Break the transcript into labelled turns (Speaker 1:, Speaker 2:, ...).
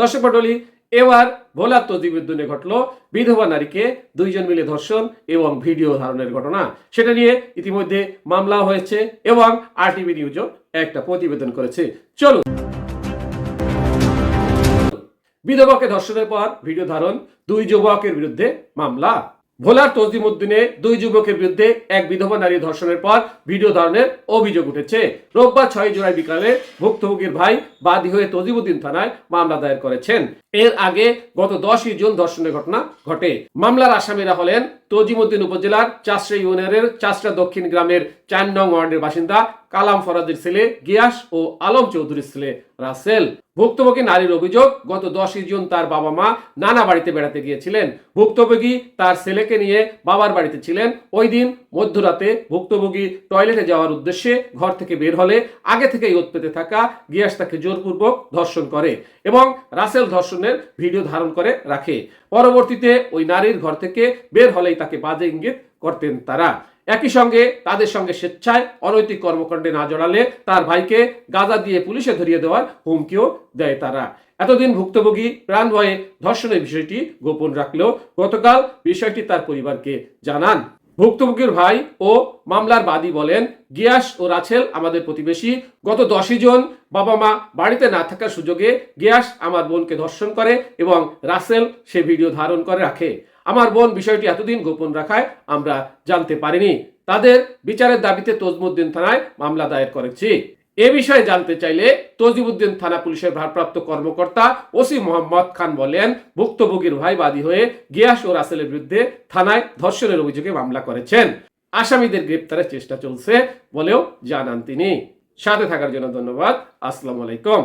Speaker 1: দর্শক মন্ডলী এবার ভোলার তজিবুদ্দিনে ঘটলো বিধবা নারীকে দুইজন মিলে ধর্ষণ এবং ভিডিও ধারণের ঘটনা। সেটা নিয়ে ইতিমধ্যে মামলা হয়েছে এবং আরটিভি নিউজও একটা প্রতিবেদন করেছে। চলুন। বিধবাকে ধর্ষণের পর ভিডিও ধারণ, দুই যুবকের বিরুদ্ধে মামলা। ভোলার তজিমুদ্দিনে দুই যুবকের বিরুদ্ধে এক বিধবা নারী ধর্ষণের পর ভিডিও ধারণের অভিযোগ উঠেছে। রোববার ছয় জুলাই বিকালে ভুক্তভোগীর ভাই বাদী হয়ে তজিমুদ্দিন থানায় মামলা দায়ের করেছেন। এর আগে গত দশই জুন ধর্ষণের ঘটনা ঘটে। মামলার আসামিরা হলেন তজিমুদ্দিন উপজেলার চাষরা ইউনিয়নের চাষরা দক্ষিণ গ্রামের চার নং ওয়ার্ডের বাসিন্দা কালাম ফরাদের ছেলে গিয়াস ও আলম চৌধুরীর ছেলে রাসেল। ভুক্তভোগী নারীর অভিযোগ, গত দশই জুন তার বাবা মা নানা বাড়িতে বেড়াতে গিয়েছিলেন। ভুক্তভোগী তার ছেলেকে নিয়ে বাবার বাড়িতে ছিলেন। ওই দিন মধ্যরাতে ভুক্তভোগী টয়লেটে যাওয়ার উদ্দেশ্যে ঘর থেকে বের হলে আগে থেকেই ওত পেতে থাকা গিয়াস তাকে জোরপূর্বক ধর্ষণ করে এবং রাসেল ধর্ষণের ভিডিও ধারণ করে রাখে। পরবর্তীতে ওই নারীর ঘর থেকে বের হলেই তাকে বাজে ইঙ্গিত করতেন তারা। একই সঙ্গে তাদের সঙ্গে স্বেচ্ছায় অনৈতিক কর্মকাণ্ডে না জড়ালে তার ভাইকে গাজা দিয়ে পুলিশে ধরিয়ে দেওয়ার হুমকিও দেয় তারা। এতদিন ভুক্তভোগী প্রাণ ভয়ে ধর্ষণের বিষয়টি গোপন রাখলেও গতকাল বিষয়টি তার পরিবারকে জানান। ভুক্তভোগীর ভাই ও মামলার বাদী বলেন, গিয়াস ও রাছেল আমাদের প্রতিবেশী। গত দশই জন বাবা মা বাড়িতে না থাকার সুযোগে গিয়াস আমার বোনকে ধর্ষণ করে এবং রাসেল সে ভিডিও ধারণ করে রাখে। আমার বোন বিষয়টি এতদিন গোপন রাখায় আমরা জানতে পারিনি। তাদের বিচারের দাবিতে তজমুদ্দিন থানায় মামলা দায়ের করেছি। এ বিষয়ে জানতে চাইলে তজিবুদ্দিন থানা পুলিশের ভারপ্রাপ্ত কর্মকর্তা ওসি মোহাম্মদ খান বলেন ভুক্তভোগীর ভাই বাদী হয়ে গিয়াস ও রাসেলের বিরুদ্ধে থানায় ধর্ষণের অভিযোগে মামলা করেছেন। আসামিদের গ্রেপ্তারের চেষ্টা চলছে বলেও জানান তিনি। সাথে থাকার জন্য ধন্যবাদ। আসসালামু আলাইকুম।